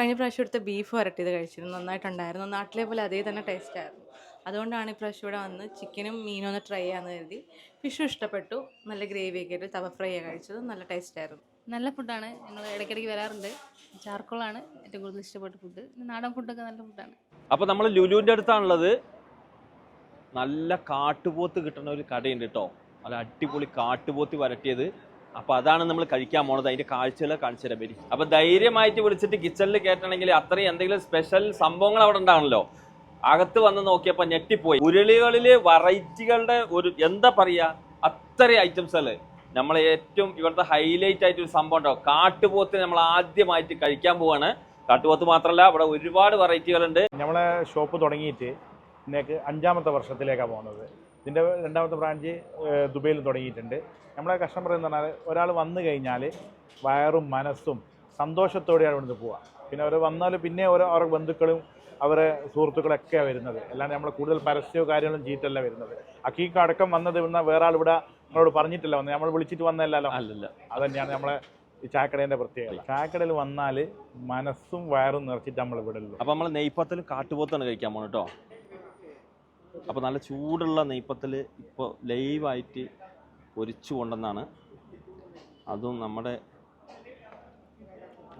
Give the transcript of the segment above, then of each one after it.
കഴിഞ്ഞ പ്രാവശ്യം എടുത്ത ബീഫ് വരട്ടിയത് കഴിച്ചിരുന്നു. നന്നായിട്ടുണ്ടായിരുന്നു. നാട്ടിലെ പോലെ അതേ തന്നെ ടേസ്റ്റ് ആയിരുന്നു. അതുകൊണ്ടാണ് ഇപ്രാവശ്യം ഇവിടെ വന്ന് ചിക്കനും മീനും ഒന്ന് ട്രൈ ചെയ്യാമെന്ന് കരുതി. ഫിഷും ഇഷ്ടപ്പെട്ടു. നല്ല ഗ്രേവി ഒക്കെ ആയിട്ട് തവ ഫ്രൈ കഴിച്ചത്. നല്ല ടേസ്റ്റ് ആയിരുന്നു. നല്ല ഫുഡാണ് ഞങ്ങൾ ഇടയ്ക്കിടയ്ക്ക് വരാറുണ്ട്. ചാർക്കോളാണ് ഏറ്റവും കൂടുതൽ ഇഷ്ടപ്പെട്ട ഫുഡ് നാടൻ ഫുഡൊക്കെ നല്ല ഫുഡാണ് അപ്പോൾ നമ്മൾ ലുലുവിന്റെ അടുത്താണുള്ളത്. നല്ല കാട്ടുപോത്ത് കിട്ടുന്ന ഒരു കടയുണ്ട് കേട്ടോ. നല്ല അടിപൊളി കാട്ടുപോത്ത് വരട്ടിയത്. അപ്പോൾ അതാണ് നമ്മൾ കഴിക്കാൻ പോണത് അതിന്റെ കാഴ്ചകൾ കാണിച്ചു തരാൻ പറ്റി അപ്പോൾ ധൈര്യമായിട്ട് വിളിച്ചിട്ട് കിച്ചണിൽ കയറ്റണമെങ്കിൽ അത്രയും എന്തെങ്കിലും സ്പെഷ്യൽ സംഭവങ്ങൾ അവിടെ ഉണ്ടാണല്ലോ അകത്ത് വന്ന് നോക്കിയപ്പോൾ ഞെട്ടിപ്പോയി. ഉരുളികളിൽ വെറൈറ്റികളുടെ ഒരു എന്താ പറയാ ഐറ്റംസ് അല്ലേ നമ്മൾ ഏറ്റവും ഇവിടുത്തെ ഹൈലൈറ്റ് ആയിട്ട് ഒരു സംഭവം ഉണ്ടാവും കാട്ടുപോത്ത് നമ്മൾ ആദ്യമായിട്ട് കഴിക്കാൻ പോവാണ്. കാട്ടുപോത്ത് മാത്രമല്ല അവിടെ ഒരുപാട് വെറൈറ്റികളുണ്ട് നമ്മളെ ഷോപ്പ് തുടങ്ങിയിട്ട് അഞ്ചാമത്തെ വർഷത്തിലേക്കാണ് പോകുന്നത്. ഇതിന്റെ രണ്ടാമത്തെ ബ്രാഞ്ച് ദുബൈയിലും ദുബൈയിൽ തുടങ്ങിയിട്ടുണ്ട്. നമ്മളെ കസ്റ്റമർ എന്ന് പറഞ്ഞാൽ ഒരാൾ വന്നു കഴിഞ്ഞാൽ വയറും മനസ്സും സന്തോഷത്തോടെയാണ് ഇവിടുന്ന് പോവുക. പിന്നെ അവർ വന്നാൽ പിന്നെ ഓരോ അവരുടെ ബന്ധുക്കളും അവരെ സുഹൃത്തുക്കളൊക്കെയാണ് വരുന്നത്. അല്ലാണ്ട് നമ്മൾ കൂടുതൽ പരസ്യമോ കാര്യങ്ങളും ചെയ്തിട്ടല്ല വരുന്നത്. അക്കീക്ക് അടക്കം വന്നത് ഇവിടുന്ന് വേറെ ആൾ ഇവിടെ നമ്മളോട് പറഞ്ഞിട്ടില്ല വന്നത്. നമ്മൾ വിളിച്ചിട്ട് വന്നതല്ലല്ലോ. അല്ലല്ല. അത് തന്നെയാണ് നമ്മളെ ഈ ചായക്കടേന്റെ പ്രത്യേകത. ചായക്കടയിൽ വന്നാൽ മനസ്സും വയറും നിറച്ചിട്ട് നമ്മൾ ഇവിടെ ഉള്ളൂ അപ്പോൾ നമ്മൾ നെയ്പ്പത്തിൽ കാട്ടുപോത്താണ് കഴിക്കാൻ പോകണം കേട്ടോ അപ്പൊ നല്ല ചൂടുള്ള നെയ്പ്പത്തിൽ ഇപ്പോൾ ലൈവായിട്ട് പൊരിച്ചു കൊണ്ടെന്നാണ് അതും നമ്മുടെ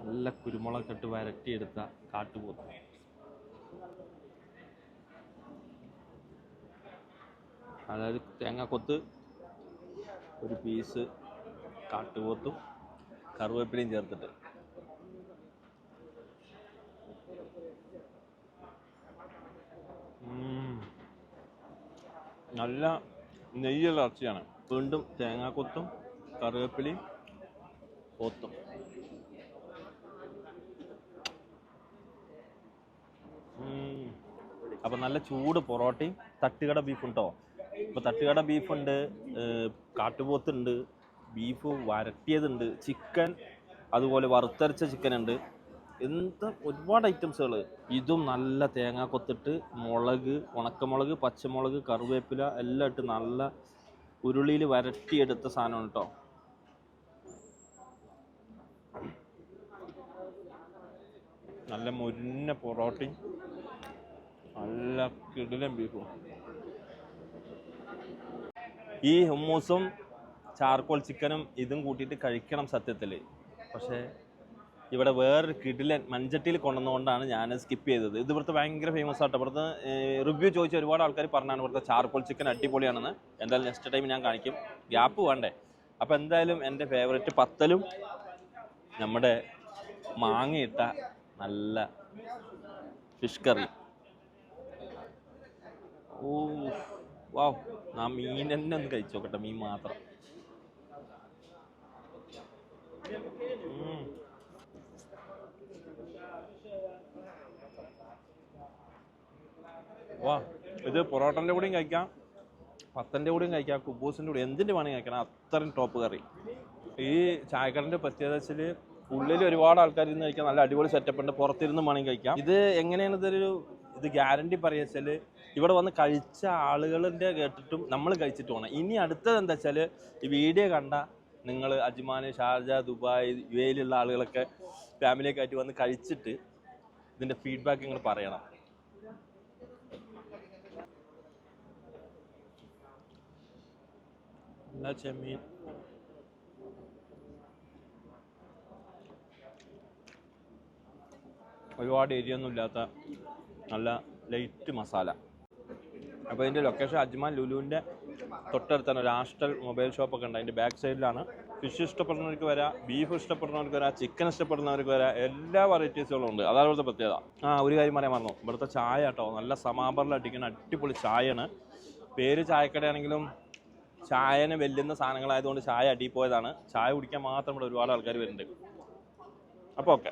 നല്ല കുരുമുളക് ഇട്ട് വരട്ടിയെടുത്ത കാട്ടുപോത്ത്. അതായത് തേങ്ങാക്കൊത്ത് ഒരു പീസ് കാട്ടുപോത്തും കറുവേപ്പിലയും ചേർത്തിട്ട്. നല്ല നെയ്യുള്ള ഇറച്ചിയാണ്. വീണ്ടും തേങ്ങാക്കൊത്തും കറിവേപ്പിലയും കൊത്തും അപ്പം നല്ല ചൂട് പൊറോട്ടയും തട്ടുകട ബീഫും കേട്ടോ ഇപ്പോൾ തട്ടുകട ബീഫുണ്ട് കാട്ടുപോത്തുണ്ട് ബീഫ് വരട്ടിയതുണ്ട് ചിക്കൻ അതുപോലെ വറുത്തരച്ച ചിക്കൻ ഉണ്ട്. എന്താ ഒരുപാട് ഐറ്റംസുകൾ ഇതും നല്ല തേങ്ങ കൊത്തിട്ട് മുളക് ഉണക്കമുളക് പച്ചമുളക് കറിവേപ്പില എല്ലാം ഇട്ട് നല്ല ഉരുളിയിൽ വരട്ടിയെടുത്ത സാധനമാണ് കേട്ടോ നല്ല മുരിഞ്ഞ പൊറോട്ടയും നല്ല കിടിലൻ ബീഫും. ഈ ഹുമ്മൂസും ചാർക്കോൾ ചിക്കനും ഇതും കൂട്ടിയിട്ട് കഴിക്കണം സത്യത്തിൽ പക്ഷേ ഇവിടെ വേറൊരു കിടിലൻ മഞ്ചട്ടിയിൽ കൊണ്ടുവന്നുകൊണ്ടാണ് ഞാൻ സ്കിപ്പ് ചെയ്തത്. ഇത് ഇവിടുത്തെ ഭയങ്കര ഫേമസ് ആട്ടോ. ഇവിടുത്തെ റിവ്യൂ ചോദിച്ച ഒരുപാട് ആൾക്കാർ പറഞ്ഞാണ് ഇവിടുത്തെ ചാർക്കോൾ ചിക്കൻ അടിപൊളിയാണെന്ന്. എന്തായാലും നെക്സ്റ്റ് ടൈം ഞാൻ കാണിക്കും. ഗ്യാപ്പ് വേണ്ടേ? അപ്പോൾ എന്തായാലും എന്റെ ഫേവറേറ്റ് പത്തലും നമ്മുടെ മാങ്ങയിട്ട നല്ല ഫിഷ് കറി ഓ വാ. ആ മീൻ തന്നെ ഒന്ന് കഴിച്ചു നോക്കട്ടെ മീൻ മാത്രം. വാ. ഇത് പൊറോട്ടന്റെ കൂടെയും കഴിക്കാം. പത്തന്റെ കൂടെയും കഴിക്കാം. കുബൂസിന്റെ കൂടെ എന്തിന്റെ വേണമെങ്കിൽ കഴിക്കണം. അത്രയും ടോപ്പ് കറി. ഈ ചായക്കടന്റെ പ്രത്യേകത വെച്ചാൽ ഉള്ളിൽ ഒരുപാട് ആൾക്കാർ ഇരുന്ന് കഴിക്കാൻ നല്ല അടിപൊളി സെറ്റപ്പ് ഉണ്ട്. പുറത്തിരുന്ന് വേണമെങ്കിൽ കഴിക്കാം. ഇത് എങ്ങനെയാണ് ഇതൊരു ഇത് ഗ്യാരണ്ടി പറയുക വെച്ചാൽ ഇവിടെ വന്ന് കഴിച്ച ആളുകളുടെ കേട്ടിട്ടും നമ്മൾ കഴിച്ചിട്ട് പോകണം ഇനി അടുത്തത് എന്താ വെച്ചാൽ ഈ വീഡിയോ കണ്ട നിങ്ങൾ അജ്മാൻ ഷാർജ ദുബായ് യു എയിലുള്ള ആളുകളൊക്കെ ഫാമിലിയൊക്കെ ആയിട്ട് വന്ന് കഴിച്ചിട്ട് ഇതിന്റെ ഫീഡ്ബാക്ക് നിങ്ങൾ പറയണം. എല്ലാ ചെമ്മീൻ ഒരുപാട് ഏരിയ ഒന്നും ഇല്ലാത്ത നല്ല ലൈറ്റ് മസാല. അപ്പോൾ ഇതിന്റെ ലൊക്കേഷൻ അജ്മാൻ ലുലുവിന്റെ തൊട്ടടുത്താണ്. ഒരു ആസ്റ്റൽ മൊബൈൽ ഷോപ്പൊക്കെ ഉണ്ട്. അതിന്റെ ബാക്ക് സൈഡിലാണ് ഫിഷ് ഇഷ്ടപ്പെടുന്നവർക്ക് വരാം ബീഫ് ഇഷ്ടപ്പെടുന്നവർക്ക് വരാം ചിക്കൻ ഇഷ്ടപ്പെടുന്നവർക്ക് വരാം. എല്ലാ വെറൈറ്റീസുകളും ഉണ്ട്. അതാണ് ഇവിടുത്തെ പ്രത്യേകത. ആ ഒരു കാര്യം പറയാൻ മറന്നു. ഇവിടുത്തെ ചായ കേട്ടോ നല്ല സമാബറിൽ അടിക്കുന്ന അടിപൊളി ചായയാണ്. പേര് ചായക്കടയാണെങ്കിലും ചായനെ വെല്ലുന്ന സാധനങ്ങളായതുകൊണ്ട് ചായ അടിയിൽ പോയതാണ്. ചായ കുടിക്കാൻ മാത്രം ഇവിടെ ഒരുപാട് ആൾക്കാർ വരുന്നുണ്ട്. അപ്പോൾ ഓക്കെ.